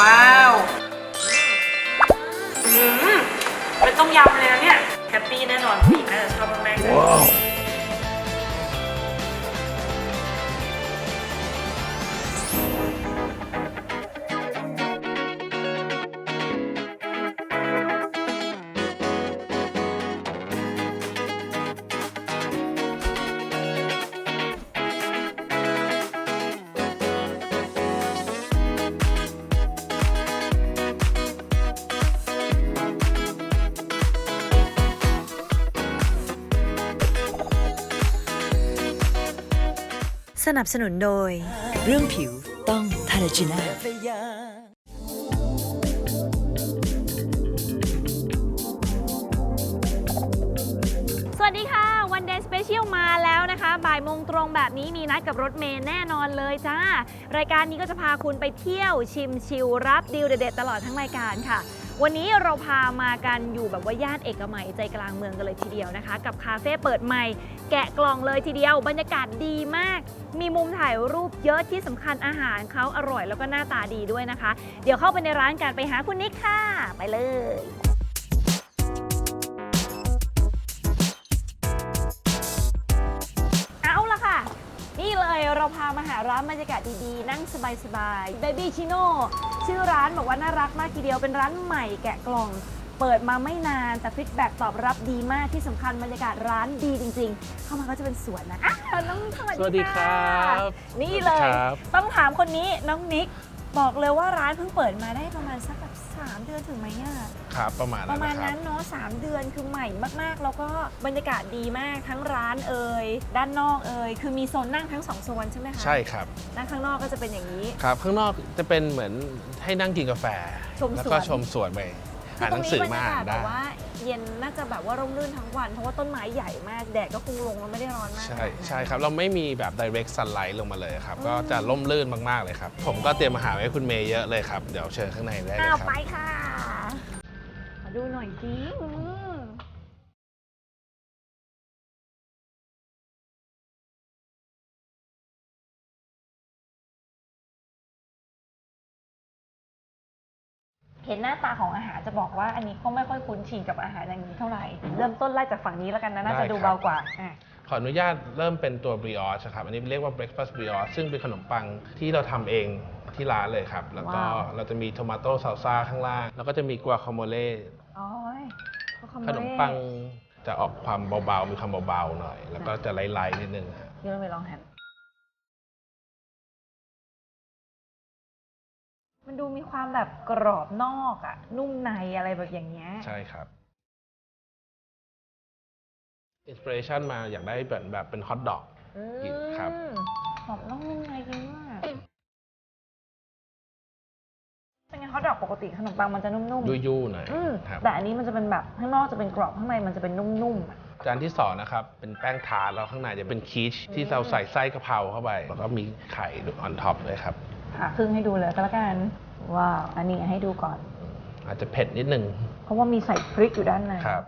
ว้าวอืมเป็นต้มยำเลยนะเนี่ยแฮปปี้แน่นอนผู้หญิงน่าจะชอบมากๆเลย นับสนุนโดย เรื่องผิวต้องทาราจิน่าสวัสดีค่ะ วันเดย์สเปเชียลมาแล้วนะคะบ่ายโมงตรงแบบนี้มีนัดกับรถเมย์แน่นอนเลยจ้า รายการนี้ก็จะพาคุณไปเที่ยวชิมชิลรับดีลเด็ดๆตลอดทั้งรายการค่ะ วันนี้เราพามากันอยู่แบบว่าย่านเอกมัยใจกลางเมืองกันเลยทีเดียวนะคะ กับคาเฟ่เปิดใหม่ แกะกล่องเลยทีเดียว บรรยากาศดีมาก มีมุมถ่ายรูปเยอะที่สำคัญอาหารเขาอร่อยแล้วก็หน้าตาดีด้วยนะคะ เดี๋ยวเข้าไปในร้านกันไปหาคุณนิกค่ะ ไปเลย พามาหาร้านบรรยากาศดีๆ นั่งสบายๆ Baby Chino ชื่อร้านบอกว่าน่ารักมากทีเดียวเป็นร้านใหม่แกะกล่อง เปิดมาไม่นานแต่ฟีดแบ็กตอบรับดีมากที่สำคัญบรรยากาศร้านดีจริง ๆ เข้ามาก็จะเป็นสวนนะอะน้องสวัสสวัสดีดีครัค่ะบนี่เลยสวัสดีครับ ต้องถามคนนี้น้องนิก บอกเลยว่าร้านเพิ่งเปิดมาได้ประมาณสักแบบสามเดือนถึงไหมเนี่ยครับประมาณปนั้ระนมาณนะครันั้บนเนาะสามเดือนคือใหม่มากๆ แล้วก็บรรยากาศดีมากทั้งร้านเอ่ยด้านนอกเอ่ยคือมีโซนนั่งทั้งสองโซนใช่ไหมคะใช่ครับด้านข้างนอกก็จะเป็นอย่างนี้ ครับ ข้างนอกจะเป็นเหมือนให้นั่งกินกาแฟ ชมสวนแล้วก็ชมสวนไป คืออ่านตหรนังงนี้สือบรรมายากาศแบได้บว่าเย็นน่าจะแบบว่าร่มรื่นทั้งวัน เพราะว่าต้นไม้ใหญ่มาก แดดก็คงลงแล้วไม่ได้ร้อนมาก ใช่ขนาดนั้นใช่ครับ เราไม่มีแบบ direct sunlight ลงมาเลยครับ ก็จะร่มรื่นมากๆเลยครับ ผมก็เตรียมอาหารไว้ให้คุณเมย์เยอะเลยครับ เดี๋ยวเชิญข้างในได้เลยอ้าวครับไปค่ะมาดูหน่อยสิ ห็นหน้าตาของอาหารจะบอกว่าอันนี้ก็ไม่ค่อยคุ้นชินกับอาหารอย่างนี้เท่าไหร่เริ่มต้นไล่จากฝั่งนี้แล้วกันนะน่าจะได้ดูครับเบากว่าอะ ขออนุญาตเริ่มเป็นตัว brioche ครับ อันนี้เรียกว่า breakfast brioche ซึ่งเป็นขนมปังที่เราทำเองที่ร้านเลยครับ แล้วก็ว้าว เราจะมี tomato salsa ข้างล่าง แล้วก็จะมี guacamole อ๋อก็คอมขโบนมเล่ปังจะออกความเบาๆ มีความเบาๆหน่อย แล้วก็จะไล่ๆนิดนึงครับเดี๋ยวเราไปลองแฮ มมันดูมีความแบบกรอบนอกอะนุ่มในอะไรแบบอย่างเงี้ย ใช่ครับ อินสปิเรชันมาอยากได้แบบแบบเป็นฮอทดอก อืกินครับมหอมนุ่มนุ่มในจริงมากเป็นไงฮอทดอกปกติขนมปังมันจะนุ่มๆยุยู่ๆหน่อยอืมครับ แต่อันนี้มันจะเป็นแบบข้างนอกจะเป็นกรอบข้างในมันจะเป็นนุ่มๆอะจานที่สองนะครับ เป็นแป้งทาร์ตแล้วข้างในจะเป็นคีชที่เราใส่ไส้กะเพราเข้าไป แล้วก็มีไข่ออนท็อปด้วยครับ ผ่าครึ่งให้ดูเลยก็แล้วกันว้าวอันนี้ให้ดูก่อน อาจจะเผ็ดนิดนึงเพราะว่ามีใส่พริกอยู่ด้านในครับ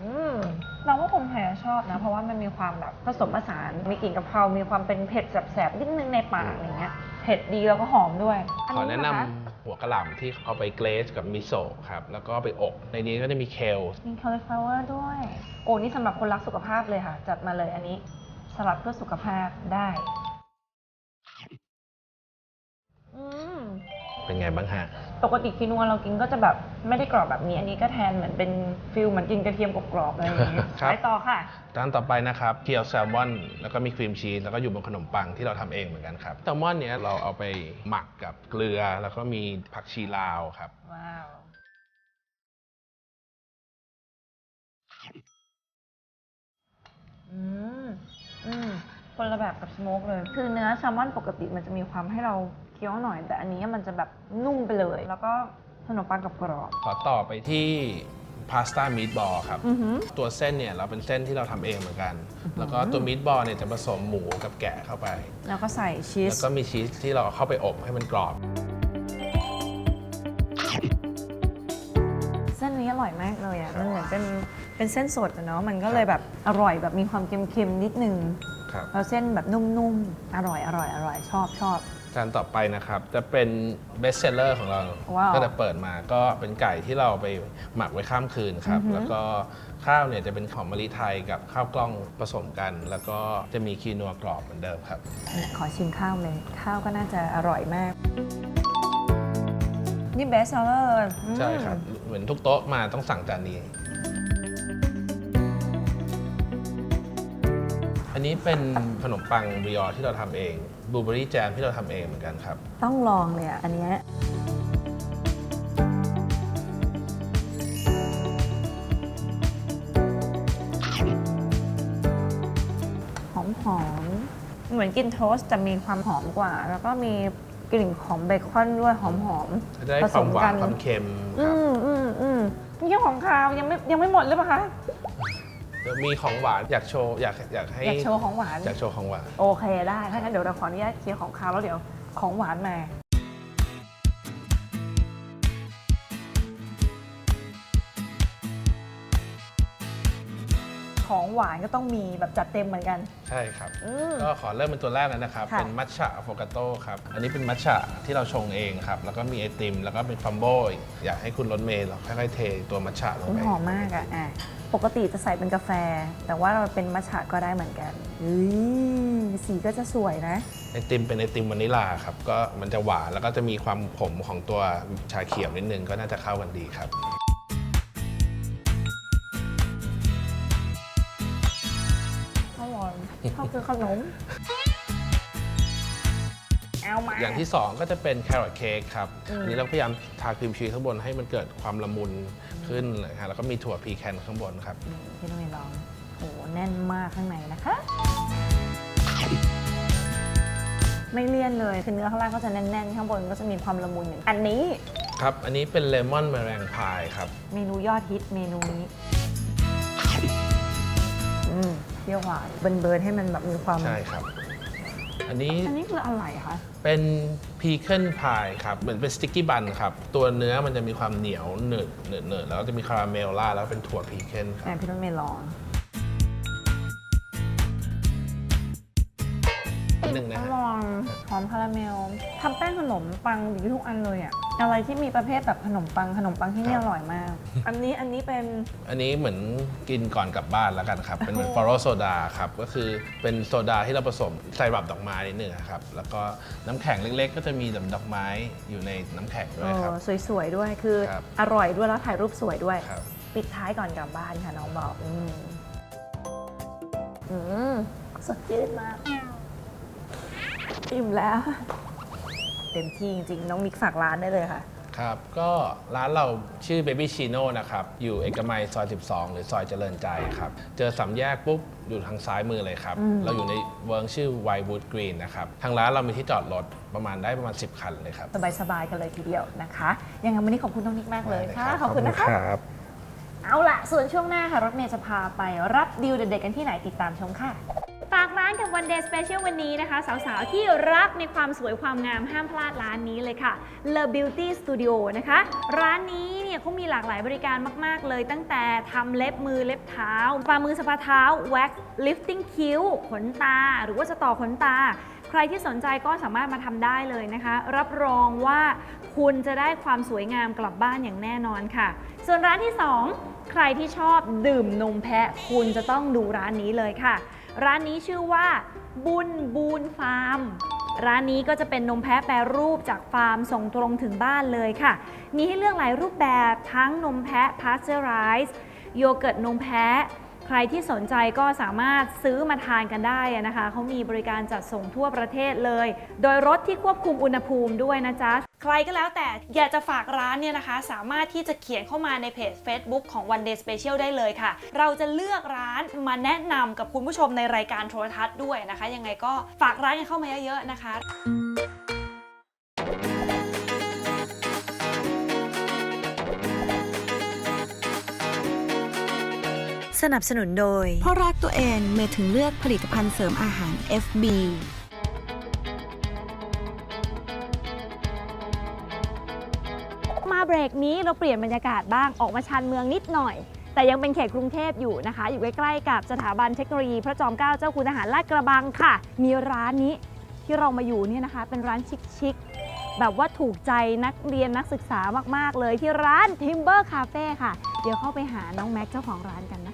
อืมเราว่าคนไทยชอบนะ เพราะว่ามันมีความแบบผสมผสานมีกลิ่นกะเพรา มีความเป็นเผ็ดแสบๆนิดนึงในปากอย่างเงี้ย เผ็ดดีแล้วก็หอมด้วยขอแนะนำค หัวกะหล่ำที่เอาไปเกรซกับมิโซะครับ แล้วก็ไปอบในนี้ก็จะมีเคลมี cauliflower ด้วย โอ้นี่สำหรับคนรักสุขภาพเลยค่ะ จัดมาเลยอันนี้สลัดเพื่อสุขภาพได้ อืม เป็นไงบ้างฮะ ปกติคินัวเรากินก็จะแบบไม่ได้กรอบแบบนี้ อันนี้ก็แทนเหมือนเป็นฟิลเหมือนกินกระเทียมกรอบๆอะไรอย่างเงี้ยครับ ไปต่อค่ะ จานต่อไปนะครับเคียวแซลมอน แล้วก็มีครีมชีสแล้วก็อยู่บนขนมปังที่เราทำเองเหมือนกันครับแซลมอนเนี้ยเราเอาไปหมักกับเกลือแล้วก็มีผักชีลาวครับ ว้าว อืม อืม คนละแบบกับสโมกเลย คือเนื้อแซลมอนปกติมันจะมีความให้เรา เคี้ยวหน่อย แต่อันนี้มันจะแบบนุ่มไปเลย แล้วก็ขนมปังกับกรอบ ขอต่อไปที่พาสต้ามี t บอลครับ อือหือ ตัวเส้นเนี่ยเราเป็นเส้นที่เราทำเองเหมือนกัน แล้วก็ตัวมี t บอลเนี่ยจะผสมหมูกับแกะเข้าไป แล้วก็ใส่ชีส แล้วก็มีชีสที่เราเอาเข้าไปอบให้มันกรอบ เส้นนี้อร่อยมากเลยอะ มันเหมือนเป็นเป็นเส้นสดอะเนาะ มันก็เลยแบบอร่อยแบบมีความเค็มๆนิดนึง ครับ แล้วเส้นแบบนุ่มๆ อร่อยอร่อยอร่อยชอบชอบ จานต่อไปนะครับ จะเป็นเบสเซลเลอร์ของเราว้าวก็จะเปิดมาก็เป็นไก่ที่เราไปหมักไว้ข้ามคืนครับ อือหือ แล้วก็ข้าวเนี่ยจะเป็นของมะลิไทยกับข้าวกล้องผสมกัน แล้วก็จะมีคีนัวกรอบเหมือนเดิมครับ ขอชิมข้าวเลย ข้าวก็น่าจะอร่อยมาก นี่เบสเซอร์ใช่ครับ เหมือนทุกโต๊ะมาต้องสั่งจานนี้ นนี้เป็นขนมปังบริออที่เราทำเองบลูเบอรี่แจมที่เราทำเองเหมือนกันครับ ต้องลองเลยอะอันเนี้ยหอมหอมๆเหมือนกินโทสต์แต่มีความหอมกว่า แล้วก็มีกลิ่นของเบคอนด้วยหอมหอมๆจะได้ความหวานความเค็มคอืรับ มอืมอืมนี่แค่ของคาวยังไม่ยังไม่หมดหรือเปล่าคะเดี๋ยว มีของหวานอยากโชว์อยากอยากให้อยากโชว์ของหวาน อยากโชว์ของหวาน โอเคได้ ถ้างั้นเดี๋ยวเราขออนุญาตเคลียร์ของคาวแล้วเดี๋ยวของหวานมา หวานก็ต้องมีแบบจัดเต็มเหมือนกัน ใช่ครับ อืม ก็ขอเริ่มเป็นตัวแรกเลยนะครับ ค่ะ เป็นมัทฉะอะโฟกาโต้ครับ อันนี้เป็นมัทฉะที่เราชงเองครับ แล้วก็มีไอติม แล้วก็เป็นฟัมโบอีกอยากให้คุณรถเมล์เราค่อยๆเทตัวมัทฉะลงอุ๊ยไป หอมมากอะอะ ปกติจะใส่เป็นกาแฟ แต่ว่าเราเป็นมัทฉะก็ได้เหมือนกันอุ้ยสีก็จะสวยนะ ไอติมเป็นไอติมวานิลาครับ ก็มันจะหวาน แล้วก็จะมีความขมของตัวชาเขียวนิดนึง ก็น่าจะเข้ากันดีครับ ชอบกินขนมเอามา อย่างที่ 2 ก็จะเป็นแครอทเค้กครับอืมอันนี้เราพยายามทาครีมชีสข้างบนให้มันเกิดความละมุนขึ้นเลยครับแล้วก็มีถั่วพีแคนข้างบนครับนี่พี่นุ้ยลองโอ้แน่นมากข้างในนะคะ ไม่เลี่ยนเลยคือเนื้อข้างล่างก็จะแน่นๆ ข้างบนก็จะมีความละมุนอย่างอันนี้ครับ อันนี้เป็นเลมอนแมลงพายครับ เมนูยอดฮิตเมนูนี้อืม เปรี้ยวหวานเบิร์นๆให้มันแบบมีความ ใช่ครับ อันนี้อันนี้คืออะไรคะ เป็นพีเคิลพายครับเหมือนเป็นสติ๊กกี้บันครับ ตัวเนื้อมันจะมีความเหนียวหนืดหนืดหนืดแล้วก็จะมีคาราเมลล่าดแล้วเป็นถั่วพีเคิลคแอรับนพี่นุ้ยไม่ลอง นิดนึงนะอฮะร่อยหอมคาราเมลทำแป้งขนมปังดีทุกอันเลยอะอะไรที่มีประเภทแบบขนมปังขนมปังที่นี่อร่อยมาก อันนี้อันนี้เป็น อันนี้เหมือนกินก่อนกลับบ้านแล้วกันครับ เป็นเหมือนฟอโรโซดาครับ ก็คือเป็นโซดาที่เราผสมใส่แบบดอกไม้นิดนึงอะครับ แล้วก็น้ำแข็งเล็ก ๆ ก็จะมีแบบดอกไม้อยู่ในน้ำแข็งด้วยครับเออสวยๆด้วยคือครับ อร่อยด้วยแล้วถ่ายรูปสวยด้วย ครับ ปิดท้ายก่อนกลับบ้านค่ะน้องบอกอืมอืมสดชื่นมาก อิ่มแล้ว เต็มที่จริงๆ น้องมิกฝากร้านได้เลยค่ะ ครับ ก็ร้านเราชื่อ Baby Chino นะครับ อยู่เอกมัยซอย 12 หรือซอยเจริญใจครับ เจอสามแยกปุ๊บ อยู่ทางซ้ายมือเลยครับอืมเราอยู่ในเวิร์กชื่อ Whitewood Green นะครับ ทางร้านเรามีที่จอดรถประมาณได้ประมาณ 10 คันเลยครับ สบายๆ กันเลยทีเดียวนะคะ ยังไงวันนี้ขอบคุณน้องมิกมากเลยค่ะ ขอบคุณนะคะ รับ เอาล่ะ ส่วนช่วงหน้าค่ะ รถเมย์จะพาไปรับดีลเด็ดๆกันที่ไหนติดตามชมค่ะากร้านกับ One Day Special วันนี้นะคะ สาวๆ ที่รักในความสวยความงามห้ามพลาดร้านนี้เลยค่ะ Le Beauty Studio นะคะ ร้านนี้เนี่ยเขามีหลากหลายบริการมาก ๆ เลย ตั้งแต่ทำเล็บมือเล็บเท้าฝ่ามือสปาเท้า wax lifting คิ้ว ขนตา หรือว่าจะต่อขนตา ใครที่สนใจก็สามารถมาทำได้เลยนะคะ รับรองว่าคุณจะได้ความสวยงามกลับบ้านอย่างแน่นอนค่ะ ส่วนร้านที่ 2 ใครที่ชอบดื่มนมแพะ คุณจะต้องดูร้านนี้เลยค่ะ ร้านนี้ชื่อว่า บุญบูนฟาร์ม ร้านนี้ก็จะเป็นนมแพะแปรรูปจากฟาร์มส่งตรงถึงบ้านเลยค่ะ มีให้เลือกหลายรูปแบบทั้งนมแพะพาสเจอร์ไรส์โยเกิร์ตนมแพะ ใครที่สนใจก็สามารถซื้อมาทานกันได้นะคะ เขามีบริการจัดส่งทั่วประเทศเลย โดยรถที่ควบคุมอุณหภูมิด้วยนะจ๊ะ ใครก็แล้วแต่อยากจะฝากร้านเนี่ยนะคะ สามารถที่จะเขียนเข้ามาในเพจ Facebook ของ One Day Special ได้เลยค่ะ เราจะเลือกร้านมาแนะนำกับคุณผู้ชมในรายการโทรทัศน์ด้วยนะคะ ยังไงก็ฝากร้านกันเข้ามาเยอะๆนะคะ สนับสนุนโดย เพราะรักตัวเองเมย์ถึงเลือกผลิตภัณฑ์เสริมอาหาร FB มาเบรกนี้เราเปลี่ยนบรรยากาศบ้างออกมาชานเมืองนิดหน่อย แต่ยังเป็นเขตกรุงเทพอยู่นะคะ อยู่ใกล้ๆกับสถาบันเทคโนโลยีพระจอมเกล้าเจ้าคุณทหารลาดกระบังค่ะ มีร้านนี้ที่เรามาอยู่เนี่ยนะคะ เป็นร้านชิคๆแบบว่าถูกใจนักเรียนนักศึกษามากๆเลยที่ร้าน Timber Cafe ค่ะ เดี๋ยวเข้าไปหาน้องแม็กเจ้าของร้านกันนะคะ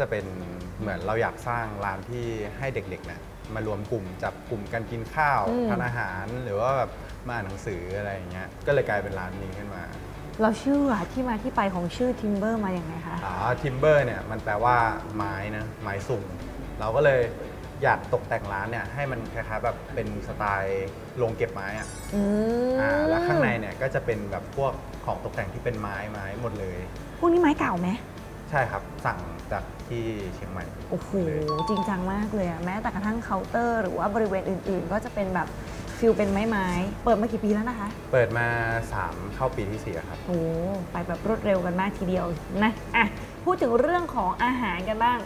จะเป็นเหมือนเราอยากสร้างร้านที่ให้เด็กๆเนะมารวมกลุ่มจับกลุ่มกันกินข้าวอืม ทานอาหารหรือว่าแบบมาอ่านหนังสืออะไรอย่างเงี้ยก็เลยกลายเป็นร้านนี้ขึ้นมาเราชื่ออะที่มาที่ไปของชื่อ Timber มาอย่างไงคะ อ๋อทิมเบอร์เนี่ยมันแปลว่าไม้นะไม้สุ่มเราก็เลยอยากตกแต่งร้านเนี่ยให้มันคล้ายๆแบบเป็นสไตล์โรงเก็บไม้อะอืมอ่าแล้วข้างในเนี่ยก็จะเป็นแบบพวกของตกแต่งที่เป็นไม้ไม้หมดเลย พวกนี้ไม้เก่าไหม ใช่ครับ สั่งจากที่เชียงใหม่ โอ้โหจริงจังมากเลยอะแม้แต่กระทั่งเคาน์เตอร์ หรือว่าบริเวณอื่น ๆ ก็จะเป็นแบบฟิลเป็นไม้ไม้ๆเปิดมากี่ปีแล้วนะคะ เปิดมา 3 เข้าปีที่4ครับโอ้ไปแบบรวดเร็วกันมากทีเดียวนะอะพูดถึงเรื่องของอาหารกันบ้าง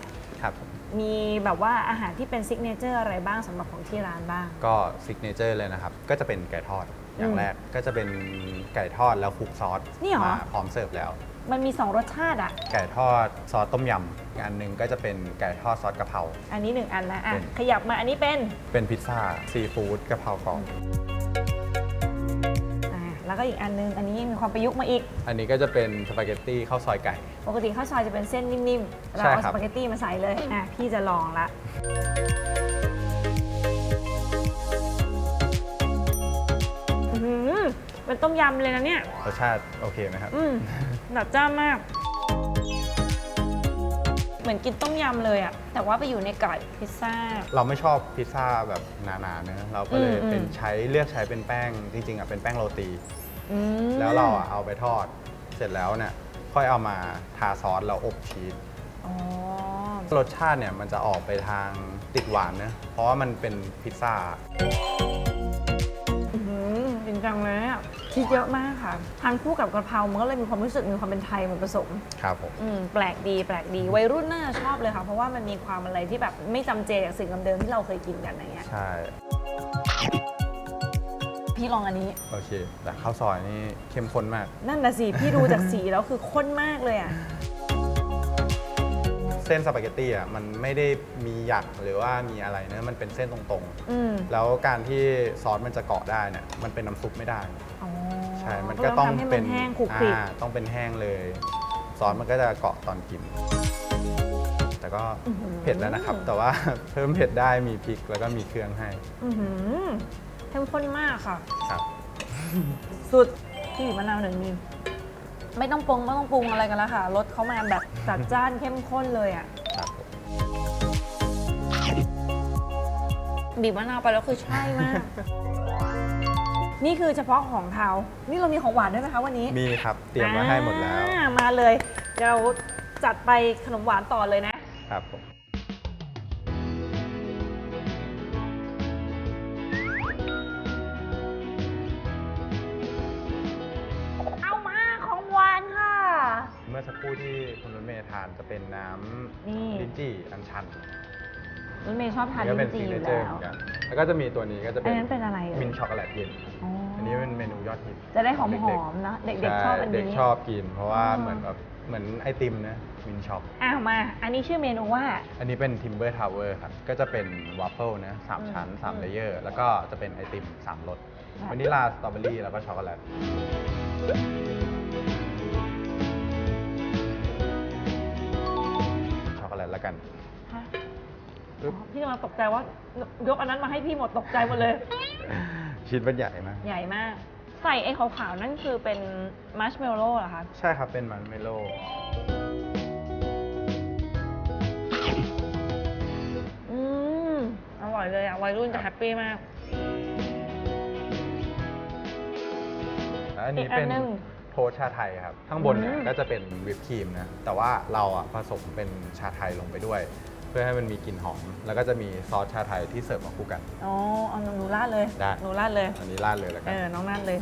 ครับมีแบบว่าอาหารที่เป็นซิกเนเจอร์อะไรบ้างสำหรับของที่ร้านบ้าง ก็ซิกเนเจอร์เลยนะครับ ก็จะเป็นไก่ทอดอย่าอืงมแรกก็จะเป็นไก่ทอดแล้วคลุกซอสนี่เหรอ มาพร้อมเสิร์ฟแล้ว มันมี 2 รสชาติอะไก่ทอดซอสต้มยำอีกอันหนึ่งก็จะเป็นไก่ทอดซอสกะเพรา อันนี้หนึ่งอันนะอะ เป็น ขยับมาอันนี้เป็นเป็นพิซซ่าซีฟู้ดกะเพรากรอบอ่าแล้วก็อีกอันนึง อันนี้มีความประยุกต์มาอีก อันนี้ก็จะเป็นสปาเกตตี้ข้าวซอยไก่ ปกติข้าวซอยจะเป็นเส้นนิ่มๆ เราใช่เอาครัสบ ปาเกตตี้มาใส่เลย อะ พี่จะลองละ เป็นต้มยำเลยนะเนี่ย รสชาติโอเคไหมครับ อืมแบบจ้ามาก เหมือนกินต้มยำเลยอะแต่ว่าไปอยู่ในไก่พิซซ่า เราไม่ชอบพิซซ่าแบบหนาๆเนะเราก็เลยอืม เป็นใช้เลือกใช้เป็นแป้งจริงๆอะเป็นแป้งโรตี อืมแล้วเราอะเอาไปทอด เสร็จแล้วเนี่ยค่อยเอามาทาซอสแล้วอบชีส อ๋อ รสชาติเนี่ยมันจะออกไปทางติดหวานนะ เพราะว่ามันเป็นพิซซ่า อื้อหือจริงจังเลยอะ ชีสเยอะมากค่ะทานคู่กับกระเพรามันก็เลยมีความรู้สึกมีความเป็นไทยมันผสมครับผม อืมแปลกดีแปลกดีวัยรุ่นน่าจะชอบเลยค่ะ เพราะว่ามันมีความอะไรที่แบบไม่จำเจจากสิ่งเดิมๆที่เราเคยกินกันอะไรเงี้ยใช่ พี่ลองอันนี้ โอเค แต่ข้าวซอยนี่เข้มข้นมาก นั่นน่ะสิพี่ดูจากสีแล้วคือข้นมากเลยอะ เส้นสปาเกตตี้อะมันไม่ได้มีหยักหรือว่ามีอะไรเนะมันเป็นเส้นตรงอืม ๆ แล้วการที่ซอสมันจะเกาะได้เนี่ยมันเป็นน้ำซุปไม่ได้ อ๋อ ใช่ มันก็ต้องทำให้เป็มันนแห้งขลุกคลิก อ่าต้องเป็นแห้งเลย ซอสมันก็จะเกาะตอนกิน แต่ก็เผ็ดแล้วนะครับ แต่ว่า เพิ่มเผ็ดได้มีพริกแล้วก็มีเครื่องให้อื้อหือเข้มข้นมากค่ะ ครับ สุดพี่บีบมะนาวหนึ่งนี่ไม่ต้องปรุงไม่ต้องปรุงอะไรกันแล้วค่ะรสเขามาแบบจัดจ้านเข้มข้นเลยอะครับผมบีบมะนาวไปแล้วคือใช่มาก นี่คือเฉพาะของเทานี่เรามีของหวานด้วยไหมคะวันนี้มีครับ เตรียมไว้ให้หมดแล้ว อ่ามาเลยเดี๋ยวเราจัดไปขนมหวานต่อเลยนะ ครับผมเอามาของหวานค่ะ เมื่อสักครู่ที่คุณรถเมย์ทานจะเป็นน้นี่ำลิ้นจี่อัญชันรถเมย์ชอบทานก็ลิ้เป็นนจี่ซิอกเนยู่เจอร์แล้เหว มือนกัน แล้วก็จะมีตัวนี้ก็จะเป็อันนนั้นเป็นอะไรเอ่ย มินช็อกโกแลตเย็น อ๋อออันนี้เป็นเมนูยอดฮิตจะได้หอขงเด็กมๆๆนะเด็กๆชอบอันเด็กนี้ชอบกิน เพราะว่าอ๋อเหมือนแบบเหมือนไอติมนะมินช็อก อ้าวมา อันนี้ชื่อเมนูว่า อันนี้เป็นทิมเบอร์ทาวเวอร์ครับ ก็จะเป็นวาฟเฟิลนะสามอืมชั้นสามอืมเลเยอร์ แล้วก็จะเป็นไอติมสามรสครับวานิลา สตรอเบอรี่ แล้วก็ช็อกโกแลต ช็อกโกแลตแล้วกันฮะปึ๊บ พี่กำลังตกใจว่ายกอันนั้นมาให้พี่หมดตกใจหมดเลย ชิ้นมันใหญ่มากใหญ่มาก ใส่ไอ้ขาวๆนั่นคือเป็นมัชเมลโล่เหรอคะ ใช่ครับเป็นมันเมโลอืม อร่อยเลยอะวัยรุ่นจะแฮปปี้มาก แล้วอันนี้อีกอันเป็นหนึ่งโทสต์ชาไทยครับ ข้างบนเนี่ยอืม ก็จะเป็นวิปครีมนะ แต่ว่าเราอะผสมเป็นชาไทยลงไปด้วย เพื่อให้มันมีกลิ่นหอม แล้วก็จะมีซอสชาไทยที่เสิร์ฟมาคู่กัน อ๋อเอาหนูราดเลยได้ หนูราดเลย อันนี้ราดเลยแล้วเอกันอ น้องราดเลย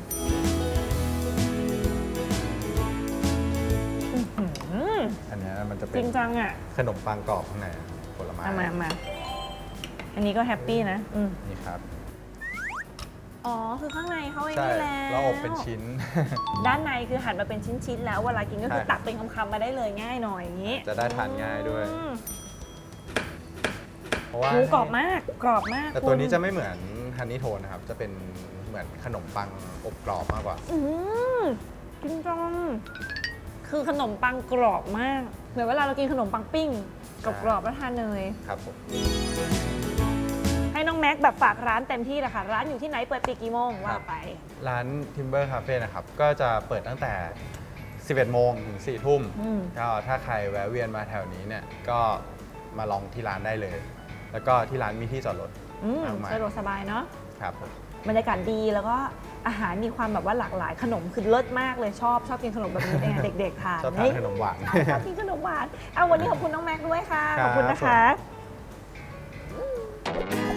อื้อหืออันเนี้ยมันจะเป็จรินงจังอะขนมปังกรอบข้างในผลไม้เอามาเอามา อันนี้ก็แฮปปี้นะอืมนี่ครับ อ๋อ คือข้างในเขาไอ้ใช่นี่แล้วแล้วอบเป็นชิ้น ด้านในคือหั่นมาเป็นชิ้นๆแล้วเวลากินก็คือใช่ ตักเป็นคำๆมาได้เลยง่ายหน่อยอย่างนี้ จะได้ทานง่ายด้วย อืม เพราะว่าหมูกรอบมากกรอบมากแต่ตัวนี้คุณจะไม่เหมือนฮันนี่โทนนะครับ จะเป็นเหมือนขนมปังอบกรอบมากกว่า อืมจริงจังคือขนมปังกรอบมาก เหมือนเวลาเรากินขนมปังปิ้งกับกรอบๆแล้วทานเนยครับผมให้น้องแม็กแบบฝากร้านเต็มที่เลยค่ะ ร้านอยู่ที่ไหนเปิดปีกี่โมงว่าไป ร้าน Timber Cafe นะครับ ก็จะเปิดตั้งแต่ 11 โมงถึง 4 ทุ่มอืมก็ถ้าใครแวะเวียนมาแถวนี้เนี่ย ก็มาลองที่ร้านได้เลย แล้วก็ที่ร้านมีที่จอดรถ อืมมากมาย สะดวกสบายเนาะครับผม บรรยากาศดีแล้วก็อาหารมีความแบบว่าหลากหลายขนมคือเลิศมากเลยชอบชอบกินขนมแบบนี้เองเด็กๆทานชอบทานขนมหวานชอบกินขนมหวานเอาวันนี้ขอบคุณน้องแม็กด้วยค่ะครัขบอบคุณนะคะผม